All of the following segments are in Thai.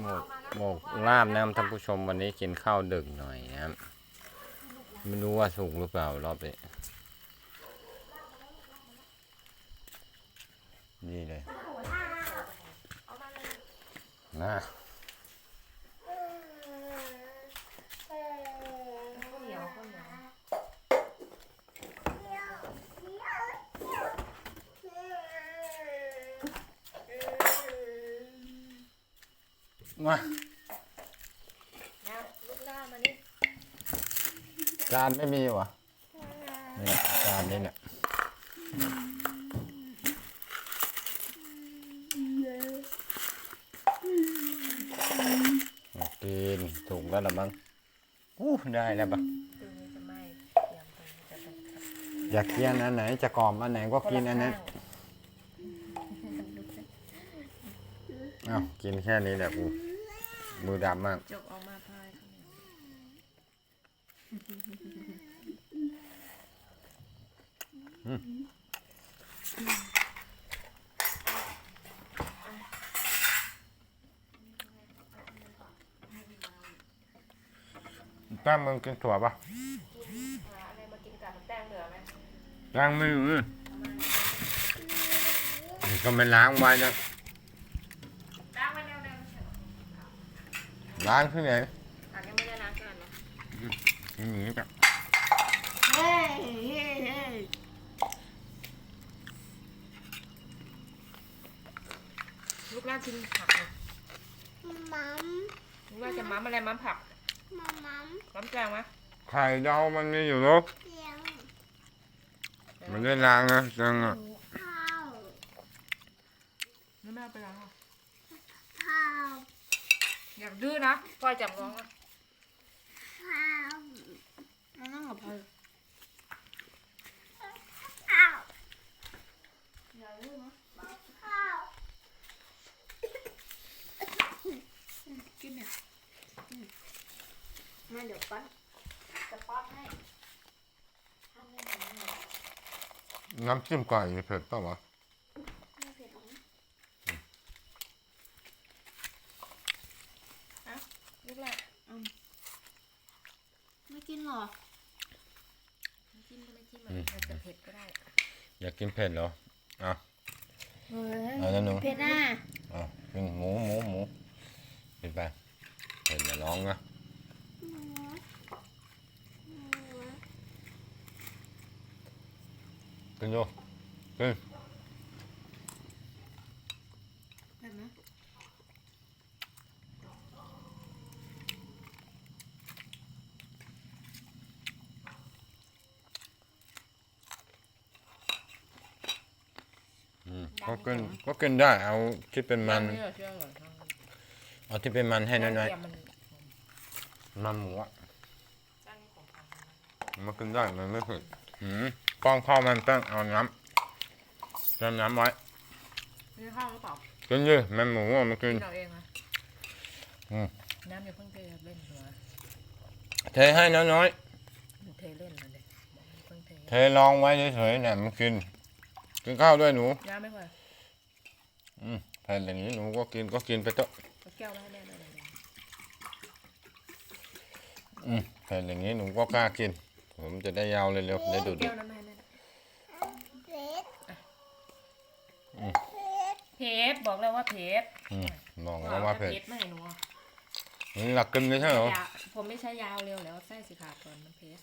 หมกหมกลาบนะครับท่านผู้ชมวันนี้กินข้าวดึกหน่อยนะครับไม่รู้ว่าสุกหรือเปล่ารอบนี้นี่เลยนะ ข้าวเหนียวข้าวเหนียว มานะลูกลาดมานี่จานไม่มีวะเนี่ยจานนี้เนี่ยกินถูกแล้วละมั้งอู้ได้แล้วปะตรงนี้จะไหม้เตรียมตรงนี้จะเป็นอยากกินอันไหน จะกรอบอันไหนก็กินอันนั้นเอ้ากินแค่นี้แหละกู มือดำมาก จกออกมาพายข้าวเหนียวแป้งมึงกินถั่วปะหาอะไรมากินกับแป้งเหลือไหมล้างมือนี่ก็ไม่ล้างไว้นะ ล้างไว้แนวๆ ล้างที่ไหนผักยังไม่ได้ล้างกันนะอย่างนี้จ้ะเฮ้ยเฮ้ยเฮ้ยลูกลาดกินผักเลยมัมลูกลาดจะมัมอะไรมัมผักมัมมัมมัมแกงไหมไข่ดาวมันมีอยู่ลูกเลี้ยงมันได้ล้างนะจังอะข้าวไม่แม่เอาไปล้างอะข้าว อย่ากดื้อนะพ่อยจับน้องอะนั่งกับพ่ออย่าดื้อนะข้าวกินเนี่ยมาเดี๋ยวปั้นจะป้อนให้น้ำจิ้มไก่เผ็ดป่าวะ ไม่เผ็ดหรอกนะ ลูกลาด ไม่กินหรอ จิ้มก็ไม่จิ้มอะอาจจะเผ็ดก็ได้อยากกินเผ็ดเหรอเอะเฮ้ยเอาแล้วหนู เผ็ดอะเอะกินหมูหมูหมูกินไปเผ็ดอย่าร้องนะกินดูกิน เผ็ดไหม อืม ก็กินก็กินได้เอาที่เป็นมันเชื่อเชื่อเหรอเอาที่เป็นมันให้น้อยเตรียมมันๆมันหมูอะจ้างนี่ของพันมันกินได้มันไม่เผ็ดอืมป้องข้าวมันต้องเอาน้ำเติมน้ำไว้นี่ข้าวหรือเปล่ากินดิมันหมูอะมันกิกินนเอาเองนะอืมน้ำอย่าเพิ่งเทเล่นหัวเทให้น้อยเทเล่นมาเลยบอกอย่าเพิ่งเทๆเทลองไว้เฉยๆเนี่ยมันกิน กินข้าวด้วยหนูน้ำไม่พออืมแผ่นอย่างนี้หนูก็กินก็กินไปเถอะเอาแก้วมาให้แม่หน่อยเลยอืมแผ่นอย่างนี้หนูก็กล้ากิน ผมจะได้ยาวเร็วๆได้ดูดแก้วนั้นมาให้แม่หน่อยเผ็ดอืมเผ็ดบอกแล้วว่าเผ็ดอืมบอกแล้วว่าเผ็ดไม่ให้หนูอะนี่หลักกินเลยใช่เหรอยาผมไม่ใช้ยาวเร็วแล้วไส้สิขาดก่อนมันเผ็ด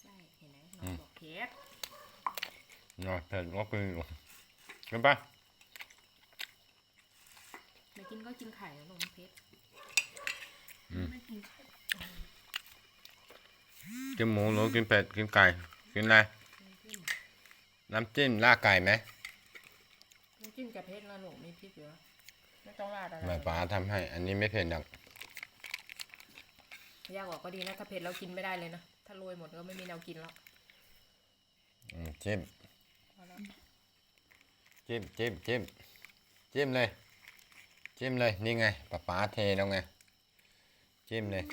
ไส้เห็นไหมน้องบอกเผ็ด น่ะเผ็ดก็กินอยู่กินไปไม่กินก็กินไข่แล้วลงมันเผ็ดกินหมูหนูกินเป็ดกินไก่กินอะไรน้ำจิ้มลาดไก่ไหมน้ำจิ้มกับเผ็ดแล้วหนูมีพริกอยู่แล้วไม่ต้องราดอะไรแม่ป๋าทำให้ อันนี้ไม่เผ็ดหรอกยากกว่าก็ดีนะถ้าเผ็ดเรากินไม่ได้เลยนะถ้าโรยหมดก็ไม่มีแนวกินแล้วอืม จิ้มพอแล้วจิ้มจิ้มจิ้มจิ้มเลย จิ้มเลยนี่ไงป๊าป๋าเทแล้วไง จิ้มเลย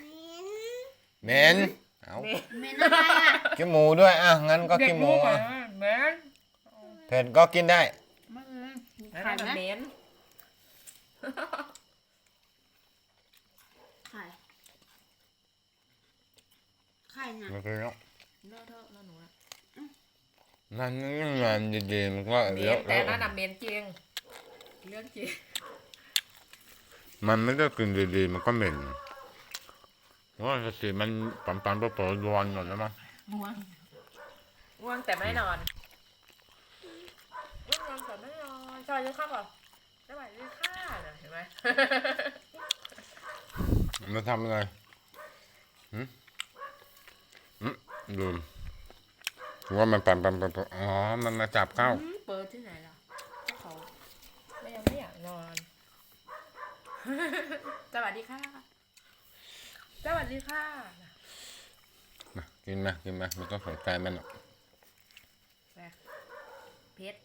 เหม็นเหม็นเอานี่เหม็นอะไรอะกินหมูด้วยอะงั้นก็เด็กิกนหมูมูอะอะแม่น Ừ. เผ็ดก็กินได้ไม่เลยไข่มันเหม็นไข่ไข่น่ะไม่เคยเนาะเลอะเทอะแล้วหนูอะ นั่นนี่งานดีๆมันก็เมเยนอะแต่นั่นน่ะเมนจริง เรื่องจริง มันไม่ได้กินดีๆมันก็เหม็นเพราะว่าสติมันปันปันๆเปิดๆรวนหมดแล้วมั้งง่วงง่วงแต่ไม่นอนง่วงนอนแต่ไม่นอนจอยจะเข้าแบบสวัสดีค่ะน่ะเห็นไหม มันทำอะไรหืมหืมลืม ว่ามันปันปันปันๆอ๋อ มันมาจับเข้าอืมเปิดที่ไหนล่ะก็เขาไม่ยังไม่อยากนอน สวัสดีค่ะ สวัสดีค่ะ มากินมากินมาไม่ต้องสนใจมันหรอกแซ่บเพชร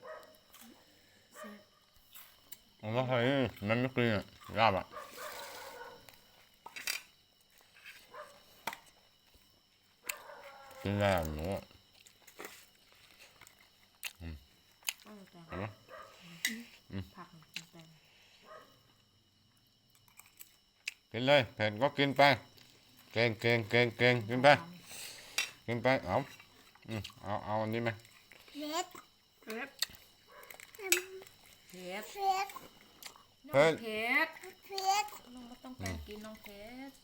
มันไม่เคยมันไม่กินอะยากอะกินได้อะหนูอะ เออแต่ เห็นไหม ผักมันแต่กินเลยเผ็ดก็กินไป เก่งเก่งเก่งเก่งกินไป กินไป เอาอืมเอาเอาอันนี้ไหมเล็ดเพชรเพชรเล็ดน้องเพชรเล็ดน้องไม่ต้องการกินน้องเพชร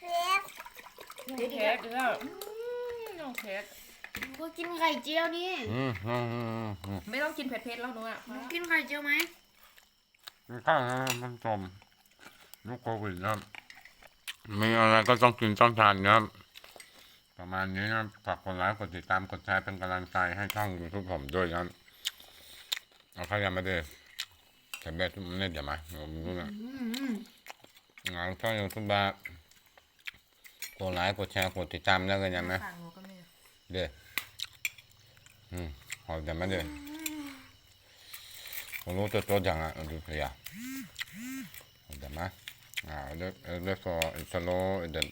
เล็ด พี่เพชรเนี่ยอืมน้องเพชรก็กินไข่เจียวดิอืมอืมอืมอืมไม่ต้องกินเผ็ดๆแล้วหนูอะพอแล้วกินไข่เจียวไหมกินข้าวนะมันจมยุคโควิดนะครับมีอะไรก็ต้องกินต้องทานนะครับ ประมาณนี้นะครับฝากกดไลค์กดติดตามกดแชร์เป็นกำลังใจให้ช่องยูทูบผมด้วยนะครับเอาข้าวยำมาด้วยแต่แบบมันเนี่ยเดี๋ยวมาผมรู้นะอืมงานช่องยูทูบแบบ กดไลค์กดแชร์กดติดตามแล้วกันยังไหมฝั่งหนูก็มีเด้ออืมเอาเดี๋ยวมาเด้อผมรู้ตัวตัวจังอะดูเสียเอาเดี๋ยวมาอ่าเดี๋ยวเดี๋ยว for follow the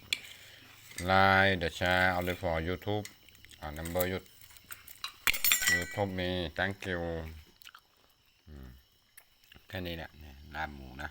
like the share เอาเลย for YouTube อ่า number ยู YouTube มี thank you อืมแค่นี้แหละเนี่ยลาบหมูนะ